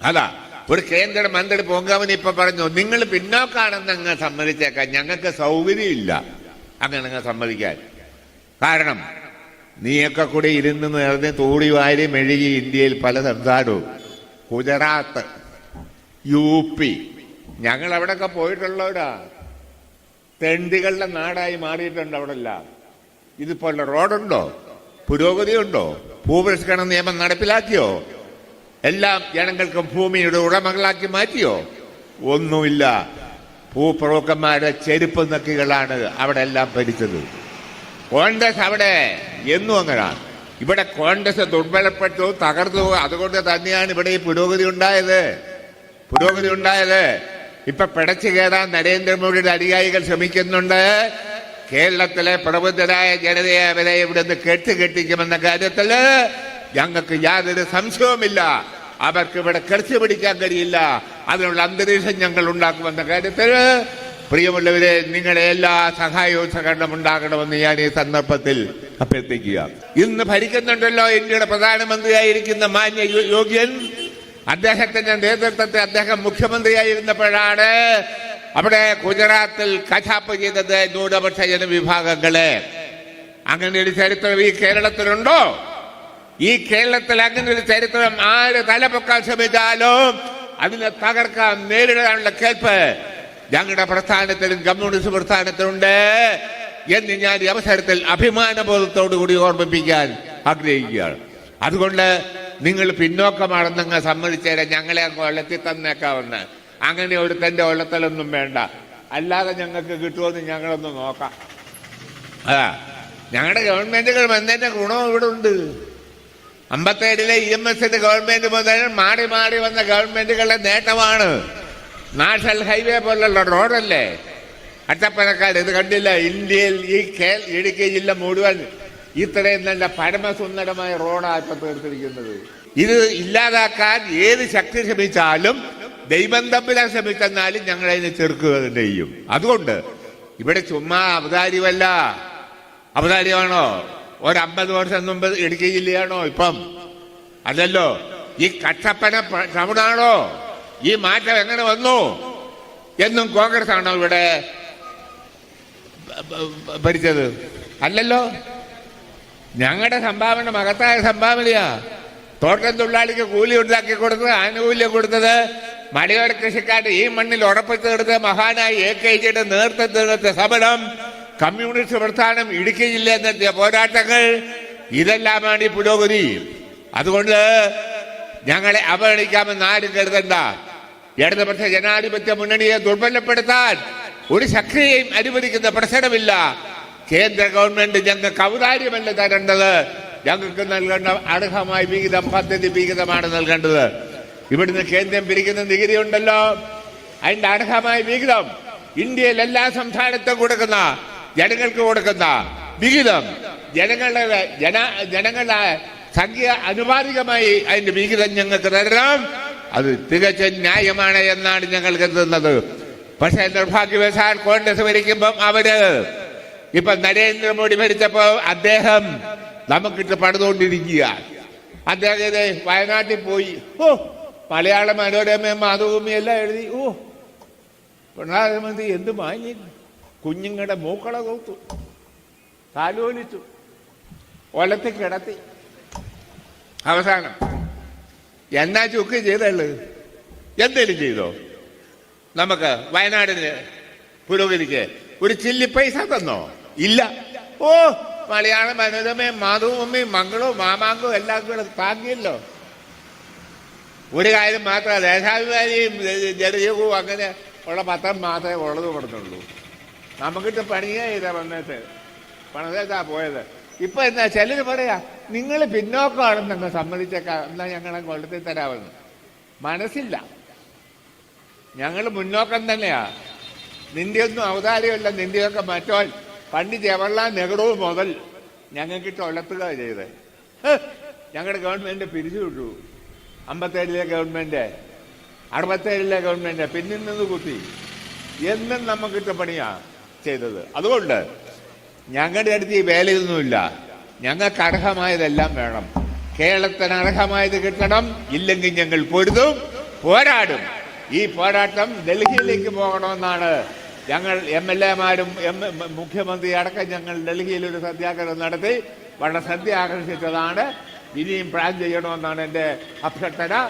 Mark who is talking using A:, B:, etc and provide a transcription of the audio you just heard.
A: അതാ ഒരു കേന്ദ്ര മന്ത്രി പൂങ്കാവൻ ഇപ്പൊ പറഞ്ഞു നിങ്ങൾ പിന്നോക്കാണെന്ന് അങ്ങ് സമ്മതിച്ചേക്കാൻ ഞങ്ങൾക്ക് സൗകര്യമില്ല. അങ്ങനെ അങ്ങ് സമ്മതിക്കാൻ. കാരണം നീയൊക്കെ കൂടി ഇരുന്ന് നിറഞ്ഞ് തൂടി വാരി മെഴുകി ഇന്ത്യയിൽ പല സംസ്ഥാനവും ഗുജറാത്ത് യു പി ഞങ്ങൾ അവിടെയൊക്കെ പോയിട്ടുള്ളവരാ. തെണ്ടികളുടെ നാടായി മാറിയിട്ടുണ്ട് അവിടെ എല്ലാം ഇതിപ്പോൾ റോഡുണ്ടോ? പുരോഗതിയുണ്ടോ? ഭൂപരിഷ്കരണ നിയമം നടപ്പിലാക്കിയോ? എല്ലാം ജനങ്ങൾക്ക് ഭൂമിയുടെ ഉടമകളാക്കി മാറ്റിയോ? ഒന്നുമില്ല. ഭൂപ്രഭുക്കന്മാരുടെ ചെരുപ്പ് നക്കികളാണ് അവിടെ എല്ലാം ഭരിച്ചത്. കോൺഗ്രസ് അവിടെ എന്നും അങ്ങനെയാണ് ഇവിടെ കോൺഗ്രസ് ദുർബലപ്പെട്ടു തകർന്നു. അതുകൊണ്ട് തന്നെയാണ് ഇവിടെ ഈ പുരോഗതി ഉണ്ടായത്. പുരോഗതി ഉണ്ടായത്. ഇപ്പൊ പിടച്ചു കയറാൻ നരേന്ദ്രമോദിയുടെ അനുയായികൾ ശ്രമിക്കുന്നുണ്ട്. കേരളത്തിലെ പ്രബുദ്ധരായ ജനതയെ അവരെ ഇവിടുന്ന് കെട്ടുകെട്ടിക്കുമെന്ന കാര്യത്തിൽ ഞങ്ങൾക്ക് യാതൊരു സംശയവുമില്ല. അവർക്ക് ഇവിടെ കിടച്ചു പിടിക്കാൻ കഴിയില്ല. അതിനുള്ള അന്തരീക്ഷം ഞങ്ങൾ ഉണ്ടാക്കുമെന്ന കാര്യത്തിൽ പ്രിയമുള്ളവരെ നിങ്ങളെ എല്ലാ സഹായവും സഹകരണം ഉണ്ടാകണമെന്ന് ഞാൻ ഈ സന്ദർഭത്തിൽ അഭ്യർത്ഥിക്കുക. ഇന്ന് ഭരിക്കുന്നുണ്ടല്ലോ ഇന്ത്യയുടെ പ്രധാനമന്ത്രിയായിരിക്കുന്ന മാന്യ യോഗ്യൻ. അദ്ദേഹത്തിന്റെ നേതൃത്വത്തെ അദ്ദേഹം മുഖ്യമന്ത്രിയായിരുന്നപ്പോഴാണ് അവിടെ ഗുജറാത്തിൽ കശാപ്പ് ചെയ്തത് ന്യൂനപക്ഷ ജനവിഭാഗങ്ങളെ. അങ്ങനെ ഒരു ചരിത്രം ഈ കേരളത്തിലുണ്ടോ? ഈ കേരളത്തിൽ അങ്ങനെ ഒരു ചരിത്രം ആര് തലപൊക്കാൻ ശ്രമിച്ചാലും അതിനെ തകർക്കാൻ നേരിടാനുള്ള കേൾപ്പ് ഞങ്ങളുടെ പ്രസ്ഥാനത്തിലും കമ്മ്യൂണിസ്റ്റ് പ്രസ്ഥാനത്തിലുണ്ട് എന്ന് ഞാൻ ഈ അവസരത്തിൽ അഭിമാനബോധത്തോടു കൂടി ഓർമ്മിപ്പിക്കാൻ ആഗ്രഹിക്കുകയാണ്. അതുകൊണ്ട് നിങ്ങൾ പിന്നോക്കമാണെന്നങ്ങ് സമ്മതിച്ചേരെ ഞങ്ങളെ അങ്ങ് വെള്ളത്തിൽ തന്നേക്കാവുന്ന. അങ്ങനെ ഒരു തന്റെ വെള്ളത്തിലൊന്നും വേണ്ട. അല്ലാതെ ഞങ്ങൾക്ക് കിട്ടുമെന്ന് ഞങ്ങളൊന്ന് നോക്കാം. അതാ ഞങ്ങളുടെ ഗവൺമെന്റുകൾ വന്നതിന്റെ ഗുണം ഇവിടെ ഉണ്ട് അമ്പത്തേഴിലെ ഇ എം എസിന്റെ ഗവൺമെന്റ് മുതൽ മാറി മാറി വന്ന ഗവൺമെന്റുകളുടെ നേട്ടമാണ്. നാഷണൽ ഹൈവേ പോലുള്ള റോഡല്ലേ? അട്ടപ്പനക്കാട് ഇത് കണ്ടില്ല? ഇന്ത്യയിൽ ഈ കേ ഇടുക്കി ജില്ല മുഴുവൻ ഇത്രയും നല്ല പരമസുന്ദരമായ റോഡാണ് ഇപ്പൊ തീർത്തിരിക്കുന്നത്. ഇത് ഇല്ലാതാക്കാൻ ഏത് ശക്തി ശ്രമിച്ചാലും ദൈവം തമ്മിലാൻ ശ്രമിച്ചെന്നാലും ഞങ്ങൾ അതിനെ ചെറുക്കുക ചെയ്യും. അതുകൊണ്ട് ഇവിടെ ചുമ്മാ അവതാരിയല്ല അവതാരിയാണോ ഒരു അമ്പത് വർഷം മുമ്പ് ഇടുക്കി ജില്ലയാണോ ഇപ്പം? അതല്ലോ. ഈ കട്ടപ്പന തമിഴാണോ ഈ മാറ്റം എങ്ങനെ വന്നു? എന്നും കോൺഗ്രസ് ആണോ ഇവിടെ ഭരിച്ചത്? അല്ലല്ലോ. ഞങ്ങളുടെ സംഭാവന മഹത്തായ സംഭാവനയാ. തോട്ടം തൊഴിലാളിക്ക് കൂലി ഉണ്ടാക്കി കൊടുത്തത് ആനുകൂല്യം കൊടുത്തത് മലയോര കൃഷിക്കാരുടെ ഈ മണ്ണിൽ ഉറപ്പിച്ചെടുത്ത് മഹാനായി എ കെ ജിയുടെ നേതൃത്വത്തിൽ സമരം കമ്മ്യൂണിസ്റ്റ് പ്രസ്ഥാനം ഇടുക്കി ജില്ലയിൽ പോരാട്ടങ്ങൾ ഇതെല്ലാമാണ് ഈ പുരോഗതി. അതുകൊണ്ട് ഞങ്ങളെ അവഗണിക്കാമെന്ന് ആരും കരുതണ്ട. ഇടതുപക്ഷ ജനാധിപത്യ മുന്നണിയെ ദുർബലപ്പെടുത്താൻ ഒരു ശക്തിയെയും അനുവദിക്കുന്ന പ്രശ്നമില്ല. കേന്ദ്ര ഗവൺമെന്റ് ഞങ്ങൾക്ക് ഔദാര്യമല്ല തരേണ്ടത്. ഞങ്ങൾക്ക് നൽകേണ്ട അർഹമായ വിഹിതം പദ്ധതി വിഹിതമാണ് നൽകേണ്ടത്. ഇവിടുന്ന് കേന്ദ്രം പിരിക്കുന്ന നികുതി ഉണ്ടല്ലോ. അതിന്റെ അർഹമായ വിഹിതം ഇന്ത്യയിൽ എല്ലാ സംസ്ഥാനത്തും കൊടുക്കുന്ന ജനങ്ങൾക്ക് കൊടുക്കുന്ന വിഹിതം ജനങ്ങളുടെ ജന ജനങ്ങളുടെ സംഖ്യ അനുപാതികമായി അതിന്റെ വിഹിതം ഞങ്ങൾക്ക് തരണം. അത് തികച്ച ന്യായമാണ് എന്നാണ് ഞങ്ങൾ കരുതുന്നത്. പക്ഷേ നിർഭാഗ്യവശാൽ കോൺഗ്രസ് ഭരിക്കുമ്പം അവർ ഇപ്പൊ നരേന്ദ്രമോദി ഭരിച്ചപ്പോ അദ്ദേഹം നമുക്കിട്ട് പണിതുകൊണ്ടിരിക്കുക. അദ്ദേഹം വയനാട്ടിൽ പോയി. ഓ മലയാള മനോരമയും മാതൃഭൂമി എല്ലാം എഴുതി. ഓ പിണറായി മന്ത്രി എന്ത് മാന്യൻ കുഞ്ഞുങ്ങളുടെ മൂക്കള കോർത്തു താലോലിച്ചു. ഒലത്തി കിടത്തി. അവസാനം എന്നാ ചുക്ക് ചെയ്തുള്ളത് എന്തേലും ചെയ്തോ? നമുക്ക് വയനാടിന് പുരോഗതിക്ക് ഒരു ചില്ലി പൈസ തന്നോ? ഇല്ല. ഓ മലയാള മനോരമയും മാധവമ്മയും മംഗളവും മാമാങ്കവും എല്ലാം കൂടെ താങ്ങിയല്ലോ ഒരു കാര്യം മാത്രമല്ല ദേശാഭിമാനിയും ജനജീവവും അങ്ങനെ ഉള്ള പത്രം മാത്രമേ ഉള്ളത് കൊടുത്തുള്ളൂ. നമുക്കിട്ട് പണിയേ ചെയ്ത വന്നിട്ട്. പണിതേക്കാ പോയത്. ഇപ്പൊ എന്താ ചിലര് പറയാ നിങ്ങൾ പിന്നോക്കമാണെന്ന് ഞങ്ങൾ സമ്മതിച്ചേക്കാം. എന്നാ ഞങ്ങളെ കൊള്ളത്തിൽ തരാമെന്ന്. മനസ്സില്ല. ഞങ്ങൾ മുന്നോക്കം തന്നെയാ. നിന്റെ ഒന്നും അവതാരമല്ല നിന്റെയൊക്കെ മറ്റോ പണ്ട് ജവഹർലാൽ നെഹ്റു മുതൽ ഞങ്ങൾക്കിട്ട് ഒലത്തുക ചെയ്ത്. ഞങ്ങളുടെ ഗവൺമെന്റ് പിരിച്ചുവിട്ടു അമ്പത്തേഴിലെ ഗവൺമെന്റ് അറുപത്തേഴിലെ ഗവൺമെന്റ് പിന്നിൽ നിന്ന് കുത്തി. എന്നും നമുക്കിട്ട് പണിയാ. ചെയ്തത്. അതുകൊണ്ട് ഞങ്ങളുടെ അടുത്ത് ഈ വേലയൊന്നുമില്ല. ഞങ്ങൾക്ക് അർഹമായതെല്ലാം വേണം. കേരളത്തിന് അർഹമായത് കിട്ടണം. ഇല്ലെങ്കിൽ ഞങ്ങൾ പൊരുതും പോരാടും. ഈ പോരാട്ടം ഡൽഹിയിലേക്ക് പോകണമെന്നാണ് ഞങ്ങൾ എം എൽ എമാരും എം മുഖ്യമന്ത്രി അടക്കം ഞങ്ങൾ ഡൽഹിയിൽ ഒരു സത്യാഗ്രഹം നടത്തി. വളരെ ശ്രദ്ധ ആകർഷിച്ചതാണ് ഇനിയും പ്ലാൻ ചെയ്യണമെന്നാണ് എന്റെ അഭ്യർത്ഥന.